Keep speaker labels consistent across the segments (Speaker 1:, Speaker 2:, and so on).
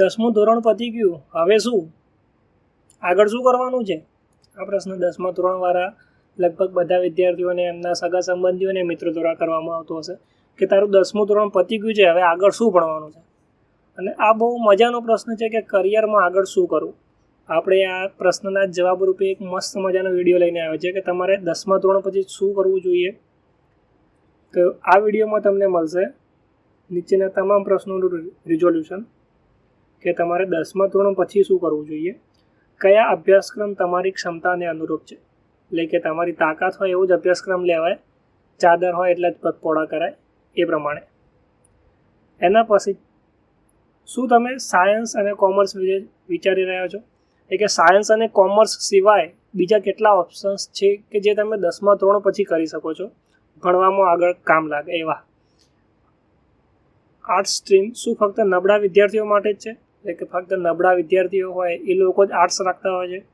Speaker 1: દસમું ધોરણ પતી ગયું. હવે શું? આગળ શું કરવાનું છે? આ પ્રશ્ન દસમા ધોરણવાળા લગભગ બધા વિદ્યાર્થીઓને, એમના સગા સંબંધીઓને, મિત્રો દ્વારા કરવામાં આવતો હશે કે તારું દસમું ધોરણ પતી ગયું છે, હવે આગળ શું ભણવાનું છે? અને આ બહુ મજાનો પ્રશ્ન છે કે કરિયરમાં આગળ શું કરવું? આપણે આ પ્રશ્નના જવાબ રૂપે એક મસ્ત મજાનો વીડિયો લઈને આવ્યો છે કે તમારે દસમા ધોરણ પછી શું કરવું જોઈએ? તો આ વિડીયોમાં તમને મળશે નીચેના તમામ પ્રશ્નોનું રિઝોલ્યુશન કે તમારે દસમા ધોરણ પછી શું કરવું જોઈએ? કયા અભ્યાસક્રમ તમારી ક્ષમતાને અનુરૂપ છે? એટલે કે તમારી તાકાત હોય એવું જ અભ્યાસક્રમ લેવાય, ચાદર હોય એટલે જ પગપોળા કરાય, એ પ્રમાણે. એના પછી, શું તમે સાયન્સ અને કોમર્સ વિશે વિચારી રહ્યા છો? એટલે કે સાયન્સ અને કોમર્સ સિવાય બીજા કેટલા ઓપ્શન્સ છે કે જે તમે દસમા ધોરણ પછી કરી શકો છો? ભણવામાં આગળ કામ લાગે, એવા. આર્ટ્સ સ્ટ્રીમ શું ફક્ત નબળા વિદ્યાર્થીઓ માટે જ છે? એટલે કે ફક્ત નબળા વિદ્યાર્થીઓ હોય, એ લોકો જ આર્ટ્સ રાખતા હોય છે.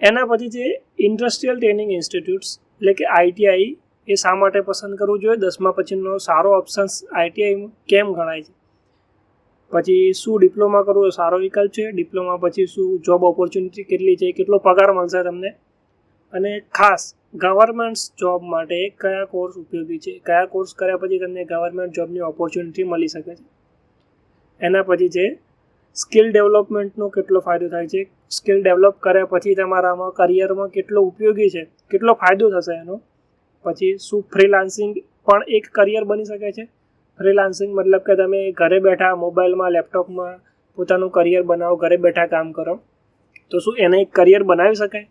Speaker 1: એના પછી છે ઇન્ડસ્ટ્રીયલ ટ્રેનિંગ ઇન્સ્ટિટ્યૂટ્સ એટલે કે આઈટીઆઈ એ શા માટે પસંદ કરવું જોઈએ? દસમા પછીનો સારો ઓપ્શન્સ આઈટીઆઈ કેમ ગણાય છે? પછી શું ડિપ્લોમા કરવું સારો વિકલ્પ છે? ડિપ્લોમા પછી શું જોબ ઓપોર્ચ્યુનિટી કેટલી છે? કેટલો પગાર મળશે તમને? અને ખાસ ગવર્મેન્ટ જોબ માટે કયા કોર્સ ઉપયોગી છે? કયા કોર્સ કર્યા પછી તમને ગવર્મેન્ટ જોબની ઓપોર્ચ્યુનિટી મળી શકે છે? એના પછી છે, સ્કિલ ડેવલપમેન્ટનો કેટલો ફાયદો થાય છે? સ્કિલ ડેવલપ કર્યા પછી તમારામાં કરિયરમાં કેટલો ઉપયોગી છે? કેટલો ફાયદો થશે એનો? પછી શું ફ્રીલાન્સિંગ પણ એક કરિયર બની શકે છે? ફ્રીલાન્સિંગ મતલબ કે તમે ઘરે બેઠા મોબાઈલમાં લેપટોપમાં પોતાનું કરિયર બનાવો, ઘરે બેઠા કામ કરો, તો શું એને એક કરિયર બનાવી શકાય?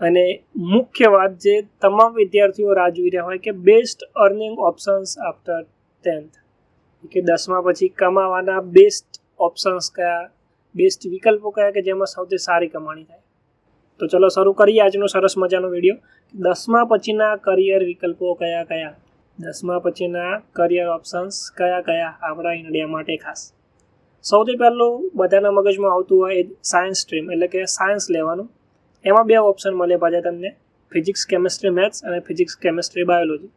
Speaker 1: અને મુખ્ય વાત જે તમામ વિદ્યાર્થીઓ રાહ જોઈ રહ્યા હોય કે best earning options after tenth કે દસમા પછી કમાવાના બેસ્ટ ઓપ્શન્સ કયા બેસ્ટ વિકલ્પો કયા કે જેમાં સૌથી સારી કમાણી થાય? તો ચલો શરૂ કરીએ આજનો સરસ મજાનો વીડિયો દસમા પછીના કરિયર વિકલ્પો કયા કયા? દસમા પછીના કરિયર ઓપ્શન્સ કયા કયા? આપણા ઇન્ડિયા માટે ખાસ. સૌથી પહેલું બધાના મગજમાં આવતું હોય એ સાયન્સ સ્ટ્રીમ એટલે કે સાયન્સ લેવાનું. એમાં બે ઓપ્શન મળે પાછા તમને. ફિઝિક્સ કેમેસ્ટ્રી મેથ્સ અને ફિઝિક્સ કેમેસ્ટ્રી બાયોલોજી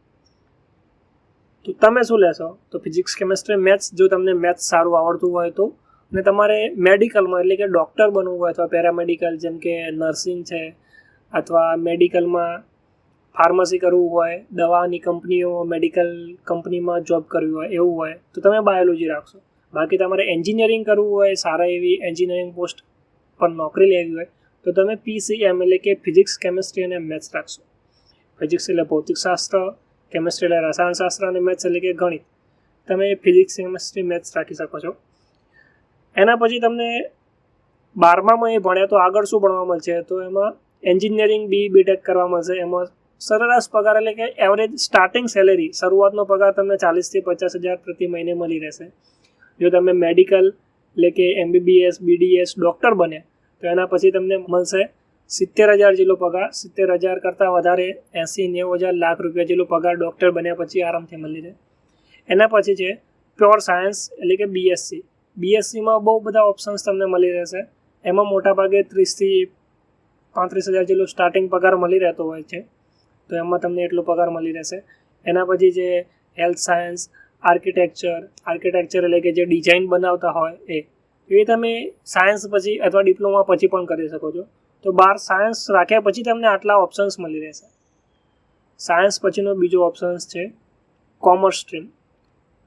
Speaker 1: તો તમે શું લેશો? તો ફિઝિક્સ કેમેસ્ટ્રી મેથ્સ જો તમને મેથ્સ સારું આવડતું હોય તો. અને તમારે મેડિકલમાં એટલે કે ડૉક્ટર બનવું હોય અથવા પેરામેડિકલ જેમ કે નર્સિંગ છે, અથવા મેડિકલમાં ફાર્મસી કરવું હોય, દવાની કંપનીઓ મેડિકલ કંપનીમાં જોબ કરવી હોય, એવું હોય, તો તમે બાયોલોજી રાખશો. બાકી તમારે એન્જિનિયરિંગ કરવું હોય, સારા એવી એન્જિનિયરિંગ પોસ્ટ પર નોકરી લેવી હોય, તો તમે પીસીએમ એટલે કે ફિઝિક્સ કેમેસ્ટ્રી અને મેથ્સ રાખશો. ફિઝિક્સ એટલે ભૌતિકશાસ્ત્ર કેમેસ્ટ્રી એટલે રસાયણશાસ્ત્ર અને મેથ્સ એટલે કે ગણિત. તમે ફિઝિક્સ કેમેસ્ટ્રી મેથ્સ રાખી શકો છો. એના પછી તમને બારમામાં એ ભણ્યા તો આગળ શું ભણવા મળશે? તો એમાં એન્જિનિયરિંગ બી બીટેક કરવા મળશે. એમાં સરેરાશ પગાર એટલે કે એવરેજ સ્ટાર્ટિંગ સેલેરી શરૂઆતનો પગાર તમને ચાલીસથી પચાસ હજાર પ્રતિ મહિને મળી રહેશે. જો તમે મેડિકલ એટલે કે એમબીબીએસ બીડીએસ ડૉક્ટર બને તો એના પછી તમને મળશે સિત્તેર હજાર જેટલો પગાર, સિત્તેર હજાર કરતાં વધારે એંસી નેવું હજાર લાખ રૂપિયા જેટલો પગાર ડૉક્ટર બન્યા પછી આરામથી મળી રહે. એના પછી છે પ્યોર સાયન્સ એટલે કે બીએસસી બીએસસીમાં બહુ બધા ઓપ્શન્સ તમને મળી રહેશે. એમાં મોટાભાગે ત્રીસથી પાંત્રીસ હજાર જેટલો સ્ટાર્ટિંગ પગાર મળી રહેતો હોય છે. તો એમાં તમને એટલો પગાર મળી રહેશે. એના પછી જે હેલ્થ સાયન્સ આર્કિટેક્ચર આર્કિટેક્ચર એટલે કે જે ડિઝાઇન બનાવતા હોય એ. એ તમે સાયન્સ પછી અથવા ડિપ્લોમા પછી પણ કરી શકો છો. તો બાર સાયન્સ રાખ્યા પછી તમને આટલા ઓપ્શન્સ મળી રહેશે. સાયન્સ પછીનો બીજો ઓપ્શન્સ છે કોમર્સ સ્ટ્રીમ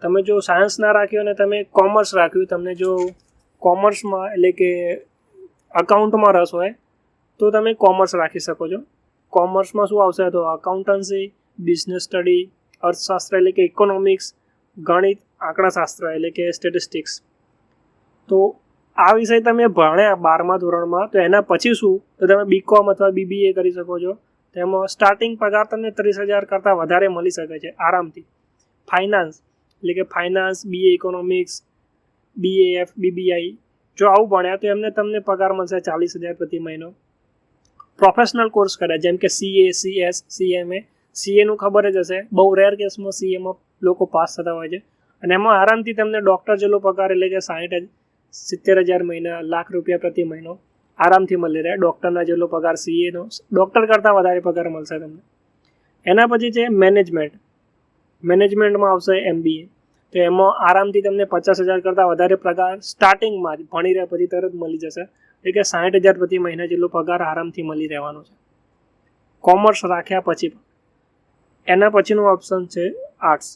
Speaker 1: તમે જો સાયન્સ ના રાખ્યું અને તમે કોમર્સ રાખ્યું, તમને જો કોમર્સમાં એટલે કે અકાઉન્ટમાં રસ હોય, તો તમે કોમર્સ રાખી શકો છો. કોમર્સમાં શું આવશે? તો અકાઉન્ટન્સી બિઝનેસ સ્ટડી અર્થશાસ્ત્ર એટલે કે ઇકોનોમિક્સ ગણિત, આંકડાશાસ્ત્ર એટલે કે સ્ટેટિસ્ટિક્સ તો આ વિષય તમે ભણ્યા બારમા ધોરણમાં, તો એના પછી શું? તો તમે બીકોમ અથવા બીબીએ કરી શકો છો. તેમાં સ્ટાર્ટિંગ પગાર તમને ત્રીસ હજાર કરતાં વધારે મળી શકે છે, આરામથી. ફાઇનાન્સ એટલે કે finance BA economics BAF BBI જો આવું ભણ્યા, તો એમને તમને પગાર મળશે ચાલીસ હજાર પ્રતિ મહિનો. પ્રોફેશનલ કોર્સ કર્યા, જેમ કે સીએ સીએસ સીએમએ સીએનું ખબર જ હશે. બહુ રેર કેસમાં સીએમાં લોકો પાસ થતા હોય છે. અને એમાં આરામથી તમને ડૉક્ટર જેટલો પગાર, એટલે કે સાઠ સિત્તેર હજાર મહિના, લાખ રૂપિયા પ્રતિ મહિનો આરામથી મળી રહે. ડૉક્ટરના જેટલો પગાર સીએનો ડૉક્ટર કરતાં વધારે પગાર મળશે તમને. એના પછી છે મેનેજમેન્ટ મેનેજમેન્ટમાં આવશે એમબીએ તો એમાં આરામથી તમને પચાસ હજાર કરતાં વધારે પગાર સ્ટાર્ટિંગમાં જ ભણી રહ્યા પછી તરત મળી જશે. એટલે કે સાઠ હજાર પ્રતિ મહિના જેટલો પગાર આરામથી મળી રહેવાનો છે. કોમર્સ રાખ્યા પછી એના પછીનું ઓપ્શન છે આર્ટ્સ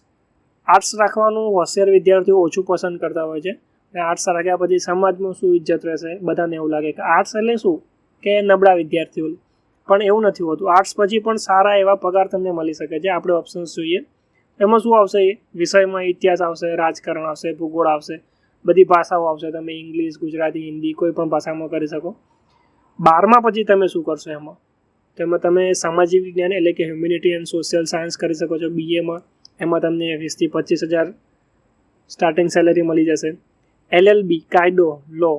Speaker 1: આર્ટ્સ રાખવાનું હોશિયાર વિદ્યાર્થીઓ ઓછું પસંદ કરતા હોય છે. આર્ટ્સ રાખ્યા પછી સમાજમાં શું ઇજ્જત રહેશે? બધાને એવું લાગે કે આર્ટ્સ એટલે શું? કે નબળા વિદ્યાર્થીઓ. પણ એવું નથી હોતું. આર્ટ્સ પછી પણ સારા એવા પગાર તમને મળી શકે છે. આપણે ઓપ્શન્સ જોઈએ. એમાં શું આવશે? વિષયમાં ઇતિહાસ આવશે, રાજકારણ આવશે, ભૂગોળ આવશે. બધી ભાષાઓ આવશે. તમે ઇંગ્લિશ, ગુજરાતી, હિન્દી કોઈ પણ ભાષામાં કરી શકો. બારમા પછી તમે શું કરશો એમાં? તેમાં તમે સામાજિક વિજ્ઞાન એટલે કે હ્યુમિનિટી એન્ડ સોશિયલ સાયન્સ કરી શકો છો. બીએમાં એમાં તમને વીસથી પચીસ હજાર સ્ટાર્ટિંગ સેલેરી મળી જશે. એલએલબી, કાયદો લો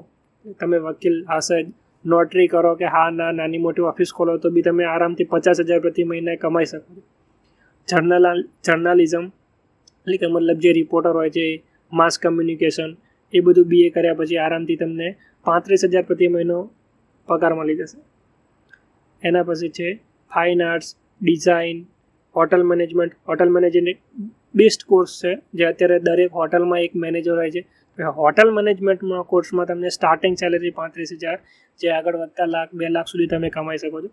Speaker 1: તમે વકીલ હશે નોટરી કરો કે હા, ના, નાની મોટી ઓફિસ ખોલો તો બી તમે આરામથી પચાસ હજાર પ્રતિ મહિને કમાઈ શકો. જર્નલ જર્નાલિઝમ એટલે કે મતલબ જે રિપોર્ટર હોય છે માસ કમ્યુનિકેશન એ બધું બીએ કર્યા પછી આરામથી તમને પાંત્રીસ હજાર પ્રતિ મહિનો પગાર મળી જશે. એના પછી છે fine arts design hotel management hotel management best course છે, જે અત્યારે દરેક હોટલમાં એક મેનેજર હોય છે. હોટલ મેનેજમેન્ટમાં કોર્સમાં તમને સ્ટાર્ટિંગ સેલેરી પાંત્રીસ હજાર, જે આગળ વધતા લાખ, બે લાખ સુધી તમે કમાઈ શકો છો.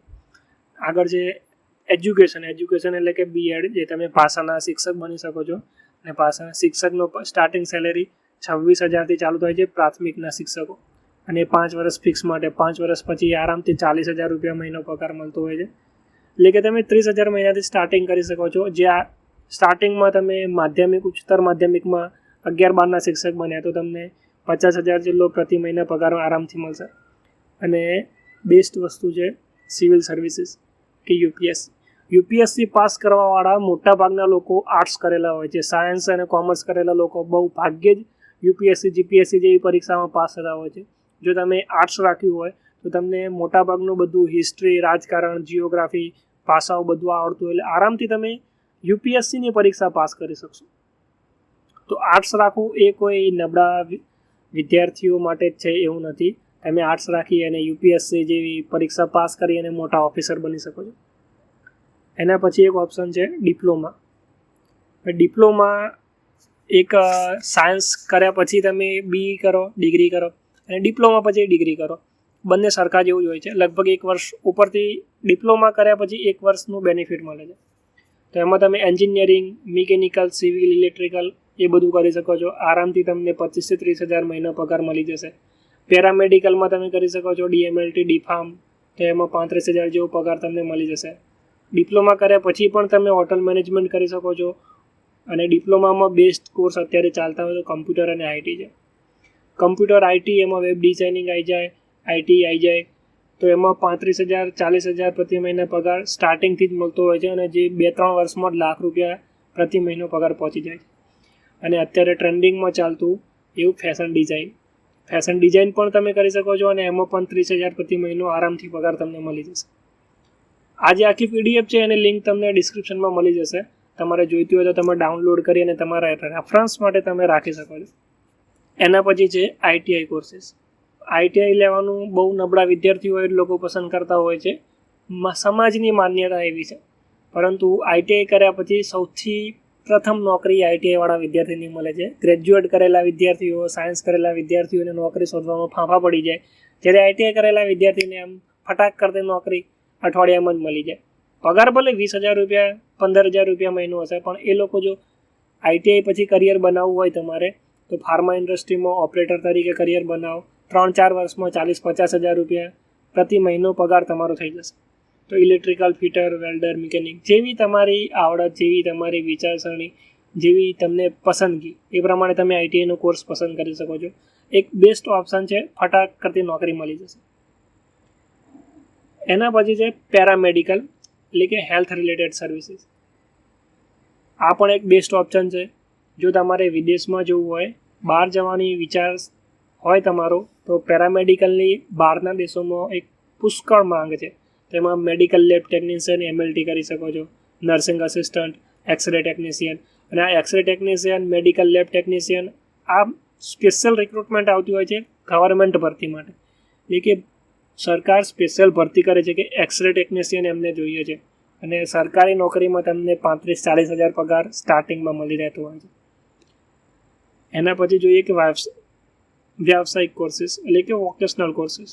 Speaker 1: આગળ જે એજ્યુકેશન એજ્યુકેશન એટલે કે બીએડ જે તમે ભાષાના શિક્ષક બની શકો છો. અને ભાષાના શિક્ષકનો સ્ટાર્ટિંગ સેલેરી છવ્વીસ હજારથી ચાલુ થાય છે પ્રાથમિકના શિક્ષકો. અને પાંચ વર્ષ ફિક્સ માટે, પાંચ વર્ષ પછી આરામથી ચાલીસ હજાર રૂપિયા મહિનો પગાર મળતો હોય છે. એટલે કે તમે ત્રીસ હજાર મહિનાથી સ્ટાર્ટિંગ કરી શકો છો. જે આ સ્ટાર્ટિંગમાં તમે માધ્યમિક, ઉચ્ચતર માધ્યમિકમાં અગિયાર બારના શિક્ષક બન્યા તો તમને પચાસ હજાર જેટલો પ્રતિ મહિના પગાર આરામથી મળશે. અને બેસ્ટ વસ્તુ છે સિવિલ સર્વિસીસ કે યુપીએસસી યુપીએસસી પાસ કરવાવાળા મોટાભાગના લોકો આર્ટ્સ કરેલા હોય છે. સાયન્સ અને કોમર્સ કરેલા લોકો બહુ ભાગ્યે જ યુપીએસસી જીપીએસસી જેવી પરીક્ષામાં પાસ થતા હોય છે. જો તમે આર્ટ્સ રાખ્યું હોય તો તમને મોટાભાગનું બધું હિસ્ટ્રી રાજકારણ જિયોગ્રાફી ભાષાઓ બધું આવડતું એટલે આરામથી તમે યુપીએસસીની પરીક્ષા પાસ કરી શકશો. તો આર્ટ્સ રાખવું એ કોઈ નબળા વિદ્યાર્થીઓ માટે જ છે એવું નથી. તમે આર્ટ્સ રાખી અને યુપીએસસી જેવી પરીક્ષા પાસ કરી અને મોટા ઓફિસર બની શકો છો. એના પછી એક ઓપ્શન છે ડિપ્લોમા ડિપ્લોમા એક સાયન્સ કર્યા પછી તમે બી કરો ડિગ્રી કરો અને ડિપ્લોમા પછી ડિગ્રી કરો. બંને સરખા જેવું જ હોય છે. લગભગ એક વર્ષ ઉપરથી ડિપ્લોમા કર્યા પછી એક વર્ષનું બેનિફિટ મળે છે. તો એમાં તમે એન્જિનિયરિંગ મિકેનિકલ સિવિલ ઇલેક્ટ્રિકલ એ બધું કરી શકો છો. આરામથી તમને પચીસથી ત્રીસ હજાર મહિનો પગાર મળી જશે. પેરામેડિકલમાં તમે કરી શકો છો ડીએમએલટી, ડીફાર્મ, તો એમાં પાંત્રીસ હજાર જેવો પગાર તમને મળી જશે. ડિપ્લોમા કર્યા પછી પણ તમે હોટલ મેનેજમેન્ટ કરી શકો છો. અને ડિપ્લોમામાં બેસ્ટ કોર્સ અત્યારે ચાલતા હોય તો કમ્પ્યુટર અને આઈટી છે. કમ્પ્યુટર આઈટી એમાં વેબ ડિઝાઇનિંગ આવી જાય આઈટી આવી જાય. તો એમાં પાંત્રીસ હજાર, ચાલીસ હજાર પ્રતિ મહિના પગાર સ્ટાર્ટિંગથી જ મળતો હોય છે અને જે બે ત્રણ વર્ષમાં લાખ રૂપિયા પ્રતિ મહિનો પગાર પહોંચી જાય છે. અને અત્યારે ટ્રેન્ડિંગમાં ચાલતું એવું ફેશન ડિઝાઇન ફેશન ડિઝાઇન પણ તમે કરી શકો છો અને એમાં પણ ત્રીસ હજાર પ્રતિ મહિનો આરામથી પગાર તમને મળી જશે. આ જે આખી પીડીએફ છે એની લિંક તમને ડિસ્ક્રિપ્શનમાં મળી જશે. તમારે જોઈતી હોય તો તમે ડાઉનલોડ કરી અને તમારા રેફરન્સ માટે તમે રાખી શકો છો. એના પછી છે આઈટીઆઈ કોર્સીસ આઈટીઆઈ લેવાનું બહુ નબળા વિદ્યાર્થીઓ એ લોકો પસંદ કરતા હોય છે. સમાજની માન્યતા એવી છે. પરંતુ આઈટીઆઈ કર્યા પછી સૌથી પ્રથમ નોકરી આઈટીઆઈવાળા વિદ્યાર્થીને મળે છે. ગ્રેજ્યુએટ કરેલા વિદ્યાર્થીઓ સાયન્સ કરેલા વિદ્યાર્થીઓને નોકરી શોધવામાં ફાંફા પડી જાય. જ્યારે આઈટીઆઈ કરેલા વિદ્યાર્થીને આમ ફટાક કરતી નોકરી અઠવાડિયામાં જ મળી જાય. પગાર ભલે વીસ હજાર રૂપિયા, પંદર હજાર રૂપિયા મહિનો હશે, પણ એ લોકો જો આઈટીઆઈ પછી કરિયર બનાવવું હોય તમારે, તો ફાર્મા ઇન્ડસ્ટ્રીમાં ઓપરેટર તરીકે કરિયર બનાવો. ત્રણ ચાર વર્ષમાં ચાલીસ પચાસ હજાર રૂપિયા પ્રતિ મહિનો પગાર તમારો થઈ જશે. તો ઇલેક્ટ્રિકલ ફિટર વેલ્ડર મિકેનિક જેવી તમારી આવડત, જેવી તમારી વિચારસરણી, જેવી તમને પસંદગી, એ પ્રમાણે તમે આઈટીઆઈનો કોર્સ પસંદ કરી શકો છો. એક બેસ્ટ ઓપ્શન છે, ફટાક કરતી નોકરી મળી જશે. એના પછી છે પેરામેડિકલ એટલે કે હેલ્થ રિલેટેડ સર્વિસીસ આ પણ એક બેસ્ટ ઓપ્શન છે. જો તમારે વિદેશમાં જવું હોય, બહાર જવાની વિચાર હોય તમારો, તો પેરામેડિકલની બહારના દેશોમાં એક પુષ્કળ માંગ છે. તેમાં મેડિકલ લેબ ટેકનિશિયન એમએલટી કરી શકો છો નર્સિંગ અસિસ્ટન્ટ એક્સરે ટેકનિશિયન અને આ x ray technician medical lab technician આ સ્પેશિયલ રિક્રુટમેન્ટ આવતી હોય છે ગવર્મેન્ટ ભરતી માટે. એટલે કે સરકાર સ્પેશિયલ ભરતી કરે છે કે એક્સરે ટેકનિશિયન એમને જોઈએ છે અને સરકારી નોકરીમાં તમને પાંત્રીસ ચાલીસ હજાર પગાર સ્ટાર્ટિંગમાં મળી રહેતો હોય છે. એના પછી જોઈએ કે વ્યવસાયિક કોર્સીસ એટલે કે વોકેશનલ કોર્સિસ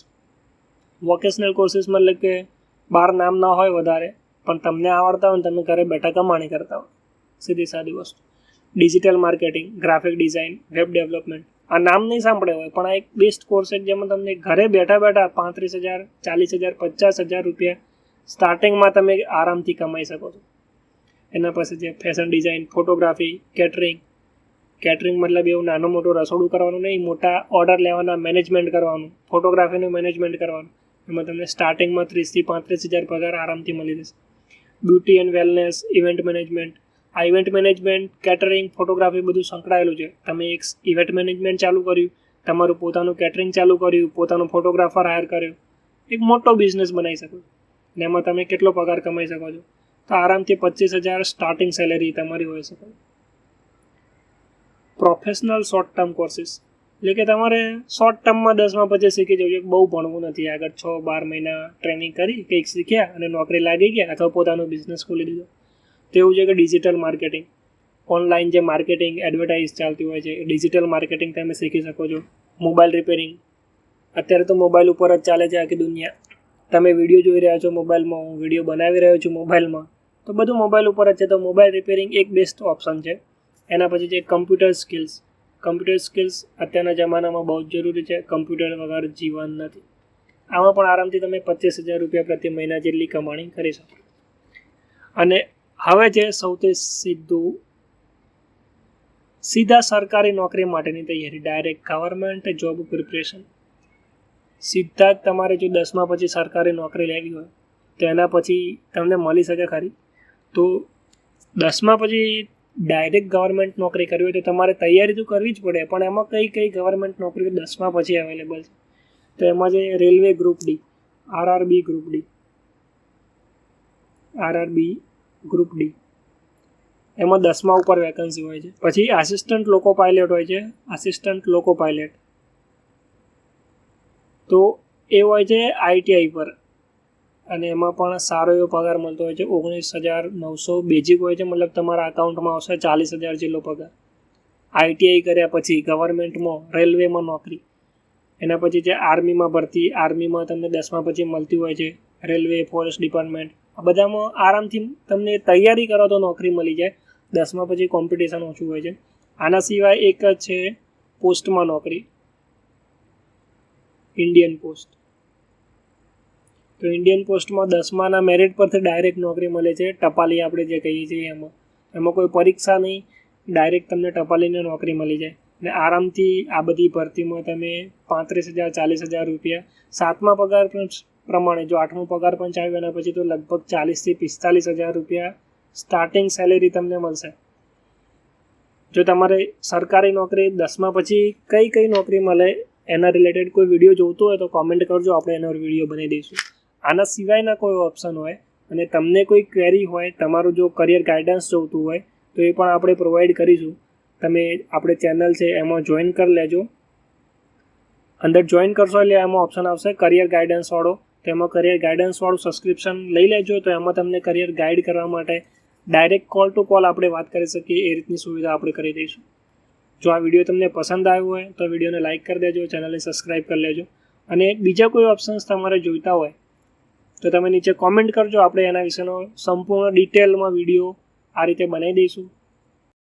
Speaker 1: વોકેશનલ કોર્સિસમાં મતલબ કે બહાર નામ ના હોય વધારે, પણ તમને આવડતા હોય ને તમે ઘરે બેઠા કમાણી કરતા હોય. સીધી સાદી વસ્તુ. Digital marketing graphic design web development આ નામ નહીં સાંભળ્યો હોય, પણ આ એક બેસ્ટ કોર્સ છે જેમાં તમને ઘરે બેઠા બેઠા પાંત્રીસ હજાર, ચાલીસ હજાર, પચાસ હજાર રૂપિયા સ્ટાર્ટિંગમાં તમે આરામથી કમાઈ શકો છો. એના પછી જે fashion design photography catering catering મતલબ એવું નાનું મોટું રસોડું કરવાનું નહીં, મોટા ઓર્ડર લેવાના મેનેજમેન્ટ કરવાનું. ફોટોગ્રાફીનું મેનેજમેન્ટ કરવાનું. એમાં તમને સ્ટાર્ટિંગમાં ત્રીસથી પાંત્રીસ હજાર પગાર આરામથી મળી જશે beauty and wellness event management આ ઇવેન્ટ મેનેજમેન્ટ કેટરિંગ ફોટોગ્રાફી બધું સંકળાયેલું છે. તમે એક ઇવેન્ટ મેનેજમેન્ટ ચાલુ કર્યું, તમારું પોતાનું કેટરિંગ ચાલુ કર્યું, પોતાનું ફોટોગ્રાફર હાયર કર્યો. એક મોટો બિઝનેસ બનાવી શકો ને એમાં તમે કેટલો પગાર કમાઈ શકો છો. તો આરામથી પચીસ હજાર સ્ટાર્ટિંગ સેલેરી તમારી હોઈ શકે. પ્રોફેશનલ શોર્ટ ટર્મ કોર્સીસ એટલે કે તમારે શોર્ટ ટર્મમાં દસમાં પછી શીખી જવું છે. બહુ ભણવું નથી. આગળ છ, બાર મહિના ટ્રેનિંગ કરી, કંઈક શીખ્યા અને નોકરી લાગી ગયા અથવા પોતાનો બિઝનેસ ખોલી દીધો. તેવું છે કે ડિજિટલ માર્કેટિંગ ઓનલાઈન જે માર્કેટિંગ એડવર્ટાઇઝ ચાલતી હોય છે ડિજિટલ માર્કેટિંગ તમે શીખી શકો છો. મોબાઈલ રિપેરિંગ અત્યારે તો મોબાઈલ ઉપર જ ચાલે છે આખી દુનિયા. તમે વીડિયો જોઈ રહ્યા છો મોબાઈલમાં હું વીડિયો બનાવી રહ્યો છું મોબાઈલમાં તો બધું મોબાઈલ ઉપર જ છે. તો મોબાઈલ રિપેરિંગ એક બેસ્ટ ઓપ્શન છે. એના પછી છે કમ્પ્યુટર સ્કિલ્સ કમ્પ્યુટર સ્કિલ્સ અત્યારના જમાનામાં બહુ જ જરૂરી છે. કમ્પ્યુટર વગર જીવન નથી. આમાં પણ આરામથી તમે પચીસ હજાર રૂપિયા પ્રતિ મહિના જેટલી કમાણી કરી શકો. અને હવે જે સૌથી સીધું, સીધા સરકારી નોકરી માટેની તૈયારી ડાયરેક્ટ ગવર્મેન્ટ જોબ પ્રિપરેશન સીધા જ તમારે જો દસમા પછી સરકારી નોકરી લેવી હોય, તો એના પછી તમને મળી શકે ખરી. તો દસમા પછી ડાયરેક્ટ ગવર્મેન્ટ નોકરી કરવી હોય તો તમારે તૈયારી તો કરવી જ પડે, પણ એમાં કઈ કઈ ગવર્મેન્ટ નોકરીઓ દસમા પછી અવેલેબલ છે. તો એમાં છે railway group D RRB group D RRB group D એમાં દસમા ઉપર વેકન્સી હોય છે. પછી આસિસ્ટન્ટ લોકો પાયલટ હોય છે આસિસ્ટન્ટ લોકો પાયલટ તો એ હોય છે આઈટીઆઈ પર. અને એમાં પણ સારો એવો પગાર મળતો હોય છે. ઓગણીસ હજાર નવસો બેઝિક હોય છે. મતલબ તમારા અકાઉન્ટમાં આવશે ચાલીસ હજાર જેટલો પગાર. આઈટીઆઈ કર્યા પછી ગવર્મેન્ટમાં રેલવેમાં નોકરી. એના પછી જે આર્મીમાં ભરતી આર્મીમાં તમને દસમા પછી મળતી હોય છે. રેલવે ફોરેસ્ટ ડિપાર્ટમેન્ટ આ બધામાં આરામથી તમને તૈયારી કરો તો નોકરી મળી જાય. દસમા પછી કોમ્પિટિશન ઓછું હોય છે. આના સિવાય એક જ છે પોસ્ટમાં નોકરી. ઇન્ડિયન પોસ્ટ તો ઇન્ડિયન પોસ્ટમાં દસમાના મેરિટ પરથી ડાયરેક્ટ નોકરી મળે છે. ટપાલી આપણે જે કહીએ છીએ એમાં. એમાં કોઈ પરીક્ષા નહીં ડાયરેક્ટ તમને ટપાલીને નોકરી મળી જાય. અને આરામથી આ બધી ભરતીમાં તમે પાંત્રીસ હજાર, ચાલીસ હજાર રૂપિયા સાતમા પગાર પણ પ્રમાણે, જો આઠમો પગાર પણ ચાલ્યો એના પછી તો લગભગ ચાલીસથી પિસ્તાલીસ હજાર રૂપિયા સ્ટાર્ટિંગ સેલેરી તમને મળશે. જો તમારે સરકારી નોકરી, દસમા પછી કઈ કઈ નોકરી મળે એના રિલેટેડ કોઈ વીડિયો જોતો હોય તો કોમેન્ટ કરજો. આપણે એનો વીડિયો બનાવી દઈશું. આના સિવાયના કોઈ ઓપ્શન હોય અને તમને કોઈ ક્વેરી હોય, તમારું જો કરિયર ગાઈડન્સ જોઈતું હોય, તો એ પણ આપણે પ્રોવાઈડ કરીશું. તમે આપણે ચેનલ છે એમાં જોઈન કરી લેજો. અંદર જોઈન કરશો એટલે એમાં ઓપ્શન આવશે કરિયર ગાઈડન્સવાળો તો એમાં કરિયર ગાઈડન્સવાળું સબસ્ક્રિપ્શન લઈ લેજો, તો એમાં તમને કરિયર ગાઈડ કરવા માટે ડાયરેક્ટ કોલ ટુ કોલ આપણે વાત કરી શકીએ, એ રીતની સુવિધા આપણે કરી દઈશું. જો આ વીડિયો તમને પસંદ આવ્યો હોય, તો વિડીયોને લાઇક કરી દેજો ચેનલને સબસ્ક્રાઈબ કરી લેજો. અને બીજા કોઈ ઓપ્શન્સ તમારે જોઈતા હોય તો તમે નીચે કોમેન્ટ કરજો. આપણે એના વિશેનો સંપૂર્ણ ડિટેલમાં વીડિયો આ રીતે બનાવી દઈશું.